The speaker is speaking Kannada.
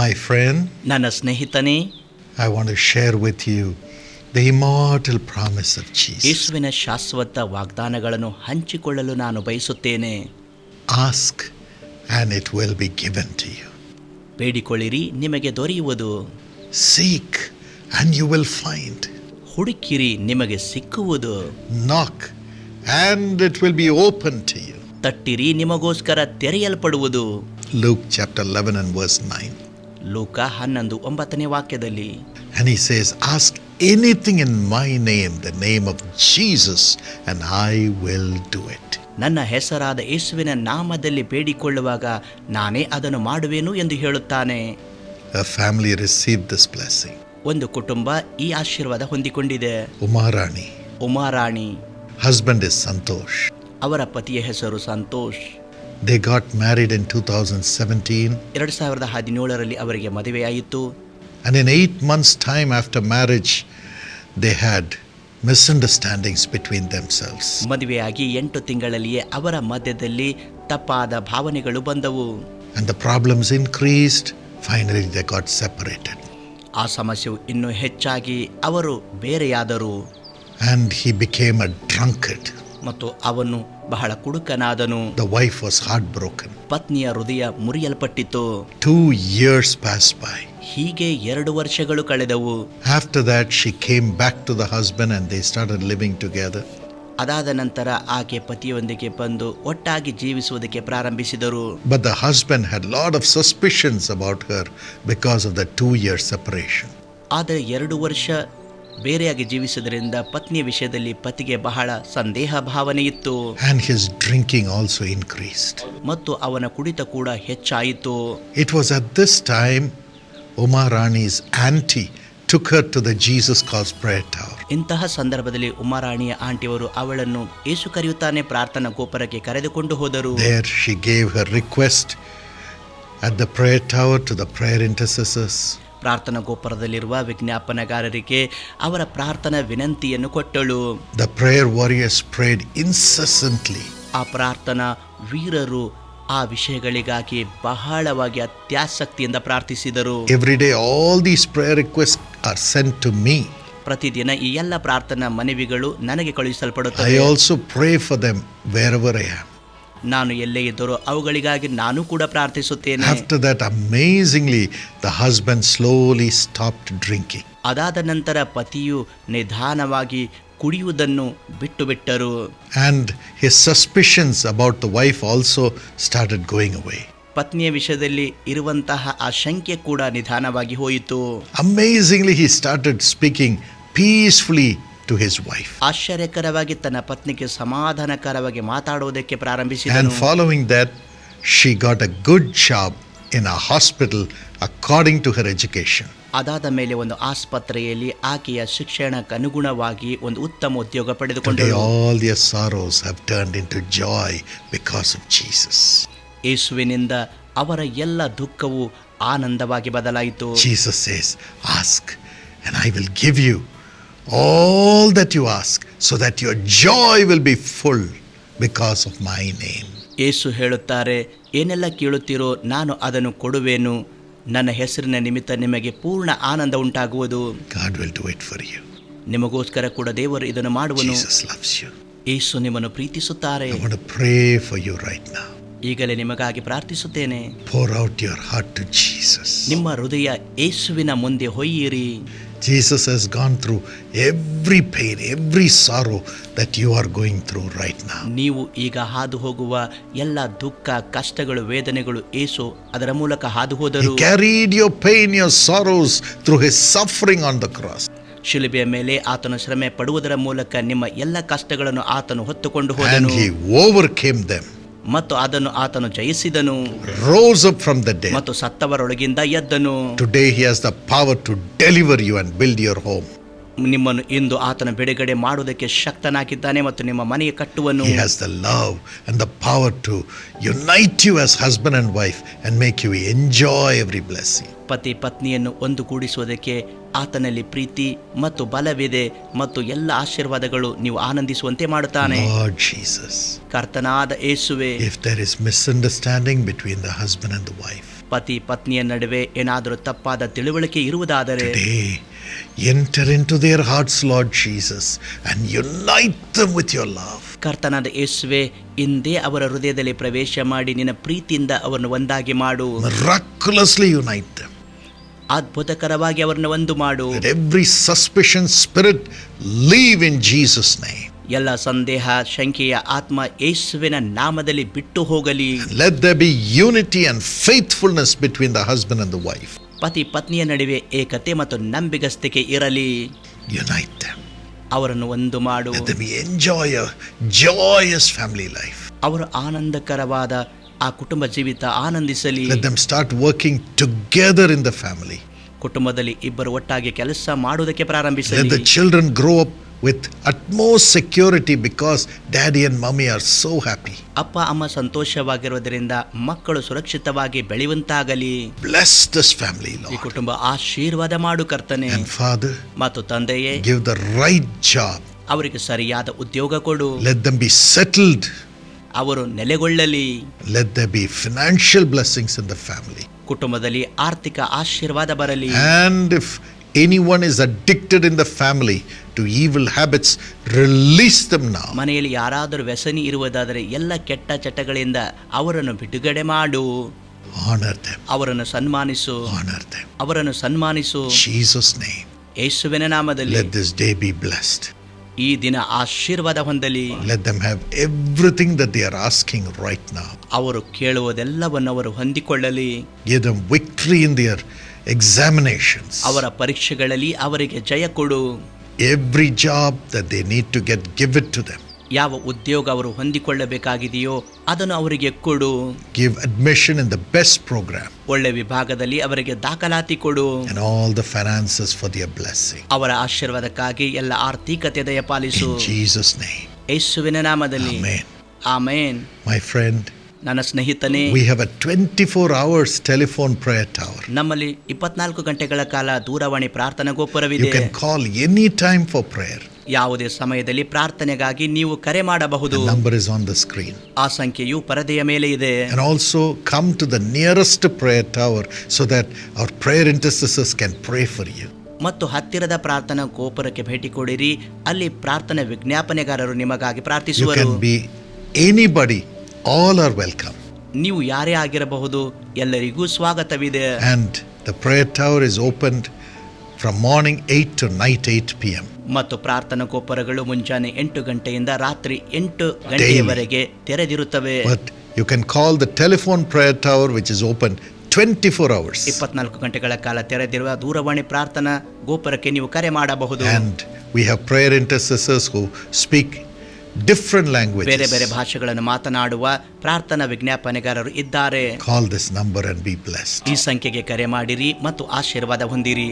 My friend, ನನ್ನ ಸ್ನೇಹಿತನೇ I want to share with you the immortal promise of Jesus. ಯೇಸುವಿನ ಶಾಶ್ವತ ವಾಗ್ದಾನಗಳನ್ನು ಹಂಚಿಕೊಳ್ಳಲು ನಾನು ಬಯಸುತ್ತೇನೆ Ask, and it will be given to you. ಬೇಡಿಕೊಳ್ಳಿರಿ ನಿಮಗೆ ದೊರೆಯುವುದು Seek, and you will find. ಹುಡುಕಿರಿ ನಿಮಗೆ ಸಿಕ್ಕುವುದು Knock, and it will be open to you. ತಟ್ಟಿರಿ ನಿಮಗೋಸ್ಕರ ತೆರೆಯಲ್ಪಡುವುದು Luke chapter 11 and verse 9. ಲೋಕ ಹನ್ನೊಂದು ಒಂಬತ್ತನೇ ವಾಕ್ಯದಲ್ಲಿ. ಅನಿ says ask anything in my name the name of Jesus and I will do it ನನ್ನ ಹೆಸರಾದ ಯೇಸುವಿನ ನಾಮದಲ್ಲಿ ಬೇಡಿಕೊಳ್ಳುವಾಗ ನಾನೇ ಅದನ್ನು ಮಾಡುವೆನು ಎಂದು ಹೇಳುತ್ತಾನೆ. A family receive this blessing ಒಂದು ಕುಟುಂಬ ಈ ಆಶೀರ್ವಾದ ಹೊಂದಿಕೊಂಡಿದೆ. ಉಮಾರಾಣಿ. ಉಮಾರಾಣಿ. ಹಸ್ಬೆಂಡ್ ಇಸ್ ಸಂತೋಷ್ ಅವರ ಪತಿಯ ಹೆಸರು Santosh. They got married in 2017, ಎರಡು ಸಾವಿರದ ಹದಿನೇಳರಲ್ಲಿ ಅವರಿಗೆ ಮದುವೆಯಾಯಿತು and in eight months' time after marriage, they had misunderstandings between themselves. ಮದುವೆಯಾಗಿ ಎಂಟು ತಿಂಗಳಲ್ಲಿಯೇ ಅವರ ಮಧ್ಯದಲ್ಲಿ ತಪ್ಪಾದ ಭಾವನೆಗಳು ಬಂದವು And the problems increased. Finally, they got separated. ಆ ಸಮಸ್ಯೆಯು ಇನ್ನೂ ಹೆಚ್ಚಾಗಿ ಅವರು ಬೇರೆಯಾದರು And he became a drunkard. ಮತ್ತು ಅವನು ಬಹಳ ಕುಡುಕನಾದನು. The wife was heart broken ಪತ್ನಿಯ ಹೃದಯ ಮುರಿಯಲ್ಪಟ್ಟಿತ್ತು ಟೂ ಇಯರ್ಸ್ ಪಾಸ್ ಬೈ ಹೀಗೆ ಎರಡು ವರ್ಷಗಳು ಕಳೆದವು. After that she came back to the husband and they started living together ಅದಾದ ನಂತರ ಆಕೆ ಪತಿಯೊಂದಿಗೆ ಬಂದು ಒಟ್ಟಾಗಿ ಜೀವಿಸುವುದಕ್ಕೆ ಪ್ರಾರಂಭಿಸಿದರು. But the husband had lot of suspicions about her because of the two years separation ಆದರೆ ಎರಡು ವರ್ಷ ಬೇರೆಯಾಗಿ ಜೀವಿಸುವುದರಿಂದ ಪತ್ನಿಯ ವಿಷಯದಲ್ಲಿ ಪತಿಗೆ ಬಹಳ ಸಂದೇಹ ಭಾವನೆ ಇತ್ತು And his drinking also increased. ಮತ್ತು ಅವನ ಕುಡಿತ ಕೂಡ ಹೆಚ್ಚಾಯಿತು It was at this time Uma Rani's auntie took her to the Jesus Calls prayer tower. ಇಂತಹ ಸಂದರ್ಭದಲ್ಲಿ ಉಮಾರಾಣಿಯ ಆಂಟಿಯವರು ಅವಳನ್ನು ಏಸು ಕರೆಯುತ್ತಾನೆ ಪ್ರಾರ್ಥನಾ ಗೋಪುರಕ್ಕೆ ಕರೆದುಕೊಂಡು ಹೋದರು There she gave her request at the prayer tower to the prayer intercessors. ಪ್ರಾರ್ಥನಾ ಗೋಪುರದಲ್ಲಿರುವ ವಿಜ್ಞಾಪನಗಾರರಿಗೆ ಅವರ ಪ್ರಾರ್ಥನಾ ವಿನಂತಿಯನ್ನು ಕೊಟ್ಟಳು. The prayer warriors prayed incessantly ಆ ಪ್ರಾರ್ಥನಾ ವೀರರು ಆ ವಿಷಯಗಳಿಗಾಗಿ ಬಹಳವಾಗಿ ಅತ್ಯಾಸಕ್ತಿಯಿಂದ ಪ್ರಾರ್ಥಿಸಿದರು. Every day all these prayer request are sent to me ಪ್ರತಿದಿನ ಈ ಎಲ್ಲ ಪ್ರಾರ್ಥನಾ ಮನವಿಗಳು ನನಗೆ I also pray pray for where wherever I am. ನಾನು ಎಲ್ಲೇ ಇದ್ದರೂ ಅವುಗಳಿಗಾಗಿ ನಾನು ಕೂಡ ಪ್ರಾರ್ಥಿಸುತ್ತೇನೆ. After that amazingly the husband slowly stopped drinking ಅದಾದ ನಂತರ ಪತಿಯು ನಿಧಾನವಾಗಿ ಕುಡಿಯುವುದನ್ನು ಬಿಟ್ಟು ಬಿಟ್ಟರು and his suspicions about the wife also started going away ಪತ್ನಿಯ ವಿಷಯದಲ್ಲಿ ಇರುವಂತಹ ಆ ಶಂಕೆ ಕೂಡ ನಿಧಾನವಾಗಿ ಹೋಯಿತು. Amazingly he started speaking peacefully to his wife ಆಶ್ಚರ್ಯಕರವಾಗಿ ತನ್ನ ಪತ್ನಿಗೆ ಸಮಾಧಾನಕರವಾಗಿ ಮಾತಾಡುವುದಕ್ಕೆ ಪ್ರಾರಂಭಿಸಿದ and following that she got a good job in a hospital according to her education ಅದಾದ ಮೇಲೆ ಒಂದು ಆಸ್ಪತ್ರೆಯಲ್ಲಿ ಆಕೆಯ ಶಿಕ್ಷಣಕ್ಕೆ ಅನುಗುಣವಾಗಿ ಒಂದು ಉತ್ತಮ ಉದ್ಯೋಗ ಪಡೆದುಕೊಂಡು ಯೇಸುವಿನಿಂದ ಅವರ ಎಲ್ಲ ದುಃಖವು ಆನಂದವಾಗಿ ಬದಲಾಯಿತು. Jesus I will give you all that you ask so that your joy will be full because of my name. Yesu ಹೇಳುತ್ತಾರೆ ಏನೆಲ್ಲ ಕೇಳುತ್ತೀರೋ ನಾನು ಅದನ್ನು ಕೊಡುವೇನು. ನನ್ನ ಹೆಸರಿನ ನಿಮಿತ್ತ ನಿಮಗೆ ಪೂರ್ಣ ಆನಂದ ಉಂಟಾಗುವುದು. God will do it for you ನಿಮಗೋಸ್ಕರ ಕೂಡ ದೇವರು ಇದನ್ನು ಮಾಡುವನು. ಜೀಸಸ್ ಯು ಯೇಸು ನಿಮ್ಮನ್ನು ಪ್ರೀತಿಸುತ್ತಾರೆ. I want you right now ಈಗಲೇ ನಿಮಗಾಗಿ ಪ್ರಾರ್ಥಿಸುತ್ತೇನೆ. Pour out your heart Jesus ನಿಮ್ಮ ಹೃದಯ ಯೇಸುವಿನ ಮುಂದೆ ಹೊಯ್ಯಿರಿ. Jesus has gone through every pain, every sorrow that you are going through right now. ನೀವು ಈಗ ಹಾದು ಹೋಗುವ ಎಲ್ಲ ದುಃಖ ಕಷ್ಟಗಳು ವೇದನೆಗಳು ಏಸು ಅದರ ಮೂಲಕ ಹಾದು He carried your pain, your sorrows through his suffering on the cross. ಶಿಲುಬೆಯ ಮೇಲೆ ಆತನು ಶ್ರಮೆ ಪಡುವುದರ ಮೂಲಕ ನಿಮ್ಮ ಎಲ್ಲ ಕಷ್ಟಗಳನ್ನು ಆತನು ಹೊತ್ತುಕೊಂಡು And he overcame them, ಮತ್ತು ಅದನ್ನು ಆತನು ಜಯಿಸಿದನು rose up from the dead. ಮತ್ತು ಸತ್ತವರೊಳಗಿಂದ ಎದ್ದನು Today he has the power to deliver you and build your home. ನಿಮ್ಮನ್ನು ಇಂದು ಆತನ ಬಿಡುಗಡೆ ಮಾಡುವುದಕ್ಕೆ ಶಕ್ತನಾಗಿದ್ದಾನೆ ಮತ್ತು ನಿಮ್ಮ ಮನೆಯ ಕಟ್ಟುವನ್ನು as the love and the power to you you S husband and wife and make you enjoy every bless ಪತಿ ಪತ್ನಿಯನ್ನು ಒಂದು ಕೂಡಿಸುವುದಕ್ಕೆ ಆತನಲ್ಲಿ ಪ್ರೀತಿ ಮತ್ತು ಬಲವಿದೆ ಮತ್ತು ಎಲ್ಲ ಆಶೀರ್ವಾದಗಳು ನೀವು ಆನಂದಿಸುವಂತೆ ಮಾಡುತ್ತಾನೆ. ಜೀಸಸ್ ಕರ್ತನಾದ ಯೇಸುವೆ if there is miss between the husband and wife ಪತಿ ಪತ್ನಿಯ ನಡುವೆ ಏನಾದರೂ ತಪ್ಪಾದ ತಿಳುವಳಿಕೆ ಇರುವುದಾದರೆ enter into their hearts, Lord Jesus, and unite them with your love. ಕರ್ತನಾದ ಯೇಸುವೆ ಇಂದೇ ಅವರ ಹೃದಯದಲ್ಲಿ ಪ್ರವೇಶ ಮಾಡಿ ನಿನ್ನ ಪ್ರೀತಿಯಿಂದ ಅವರನ್ನು ಒಂದಾಗಿ ಮಾಡು Miraculously unite them. ಅದ್ಭುತಕರವಾಗಿ ಅವರನ್ನು ಒಂದು ಮಾಡು Let every suspicion spirit leave in Jesus' name. ಎಲ್ಲ ಸಂದೇಹ ಶಂಕೆಯ ಆತ್ಮ ಯೇಸುವಿನ ನಾಮದಲ್ಲಿ ಬಿಟ್ಟು ಹೋಗಲಿ Let there be unity and faithfulness between the husband and the wife. ಪತಿ ಪತ್ನಿಯ ನಡುವೆ ಏಕತೆ ಮತ್ತು ನಂಬಿಗಸ್ತಿಕೆ ಇರಲಿ. ಅವರನ್ನು ಒಂದು ಮಾಡು. ಫ್ಯಾಮಿಲಿ ಲೈಫ್ ಅವರು ಆನಂದಕರವಾದ ಆ ಕುಟುಂಬ ಜೀವಿತ ಆನಂದಿಸಲಿ. Start working together in the family ಕುಟುಂಬದಲ್ಲಿ ಇಬ್ಬರು ಒಟ್ಟಾಗಿ ಕೆಲಸ ಮಾಡುವುದಕ್ಕೆ ಪ್ರಾರಂಭಿಸಲಿ. Children grow up with utmost security because daddy and mommy are so happy. ಅಪ್ಪ ಅಮ್ಮ ಸಂತೋಷವಾಗಿರುವುದರಿಂದ ಮಕ್ಕಳು ಸುರಕ್ಷಿತವಾಗಿ ಬೆಳೆಯುವಂತಾಗಲಿ Bless this family, ಈ Ee ಕುಟುಂಬ ಆಶೀರ್ವಾದ ಮಾಡು ಕರ್ತನೆ And Father, ಮತ್ತು ತಂದೆಯೇ give the right job. ಅವರಿಗೆ ಸರಿಯಾದ ಉದ್ಯೋಗ ಕೊಡು Let them be settled. ಅವರು ನೆಲೆಗೊಳ್ಳಲಿ Let there be financial blessings in the family. ಕುಟುಂಬದಲ್ಲಿ ಆರ್ಥಿಕ ಆಶೀರ್ವಾದ ಬರಲಿ And if anyone is addicted in the family to evil habits, release them now. ಮನೆಯಲ್ಲಿ ಯಾರಾದರೂ ವ್ಯಸನಿ ಇರುವುದಾದರೆ ಎಲ್ಲ ಕೆಟ್ಟ ಚಟಗಳಿಂದ ಅವರನ್ನು ಬಿಡುಗಡೆ ಮಾಡು Honor them. ಅವರನ್ನು ಸನ್ಮಾನಿಸು Honor them. ಅವರನ್ನು ಸನ್ಮಾನಿಸು Jesus' name. ಯೇಸುವಿನ ನಾಮದಲ್ಲಿ Let this day be blessed. ಈ ದಿನ ಆಶೀರ್ವಾದ ಹೊಂದಲಿ Let them have everything that they are asking right now. ಅವರು ಕೇಳುವುದೆಲ್ಲವನ್ನು ಅವರು ಹೊಂದಿಕೊಳ್ಳಲಿ Give them victory in their examinations. ಅವರ ಪರೀಕ್ಷೆಗಳಲ್ಲಿ ಅವರಿಗೆ ಜಯ ಕೊಡು Every job that they need to get, give it to them. ಯಾವ ಉದ್ಯೋಗ ಅವರು ಹೊಂದಿಕೊಳ್ಳಬೇಕಾಗಿದೆಯೋ ಅದನ್ನು ಅವರಿಗೆ ಕೊಡು give admission in the best program ಒಳ್ಳೆ ವಿಭಾಗದಲ್ಲಿ ಅವರಿಗೆ ದಾಖಲಾತಿ ಕೊಡು and all the finances for their blessing. ಅವರ ಆಶೀರ್ವಾದಕ್ಕಾಗಿ ಎಲ್ಲ ಆರ್ಥಿಕತೆ ದಯಪಾಲಿಸು In Jesus' name. ಯೇಸುವಿನ ನಾಮದಲ್ಲಿ Amen. ಆಮೇನ್ My friend, ನನ್ನ ಸ್ನೇಹಿತನೇ we have a 24 hours telephone prayer tower. ನಮ್ಮಲ್ಲಿ ಇಪ್ಪತ್ನಾಲ್ಕು ಗಂಟೆಗಳ ಕಾಲ ದೂರವಾಣಿ ಪ್ರಾರ್ಥನಾ You you can call any time for prayer. ಯಾವುದೇ ಸಮಯದಲ್ಲಿ ಪ್ರಾರ್ಥನೆಗಾಗಿ ನೀವು ಕರೆ ಮಾಡಬಹುದು. Number is on the screen ಆ ಸಂಖ್ಯೆಯು ಪರದೆಯ ಮೇಲೆ ಇದೆ. And also come to the nearest prayer tower so that our prayer intercessors can pray for you ಮತ್ತು ಹತ್ತಿರದ ಪ್ರಾರ್ಥನಾ ಗೋಪುರಕ್ಕೆ ಭೇಟಿ ಕೊಡಿರಿ. ಅಲ್ಲಿ ಪ್ರಾರ್ಥನೆ ವಿಜ್ಞಾಪನೆಗಾರರು ನಿಮಗಾಗಿ ಪ್ರಾರ್ಥಿಸುವರು. You can be anybody all are welcome ನೀವು ಯಾರೇ ಆಗಿರಬಹುದು ಎಲ್ಲರಿಗೂ ಸ್ವಾಗತವಿದೆ. And the prayer tower is opened from morning 8 to night 8 p.m. ಮತ್ತು ಪ್ರಾರ್ಥನಾ ಗೋಪುರಗಳು ಮುಂಜಾನೆ ಎಂಟು ಗಂಟೆಯಿಂದ ರಾತ್ರಿ ಎಂಟು ಗಂಟೆಯವರೆಗೆ ತೆರೆದಿರುತ್ತವೆ But you can call the telephone prayer tower, which is open 24 hours. ಇಪ್ಪತ್ನಾಲ್ಕು ಗಂಟೆಗಳ ಕಾಲ ತೆರೆದಿರುವ ದೂರವಾಣಿ ಪ್ರಾರ್ಥನಾ ಗೋಪುರಕ್ಕೆ ನೀವು ಕರೆ ಮಾಡಬಹುದು And we have prayer intercessors who speak different ಬೇರೆ languages. ಬೇರೆ ಭಾಷೆಗಳನ್ನು ಮಾತನಾಡುವ ಪ್ರಾರ್ಥನಾ ವಿಜ್ಞಾಪನೆಗಾರರು ಇದ್ದಾರೆ Call this number and be blessed. ಈ ಸಂಖ್ಯೆಗೆ ಕರೆ ಮಾಡಿರಿ ಮತ್ತು ಆಶೀರ್ವಾದ ಹೊಂದಿರಿ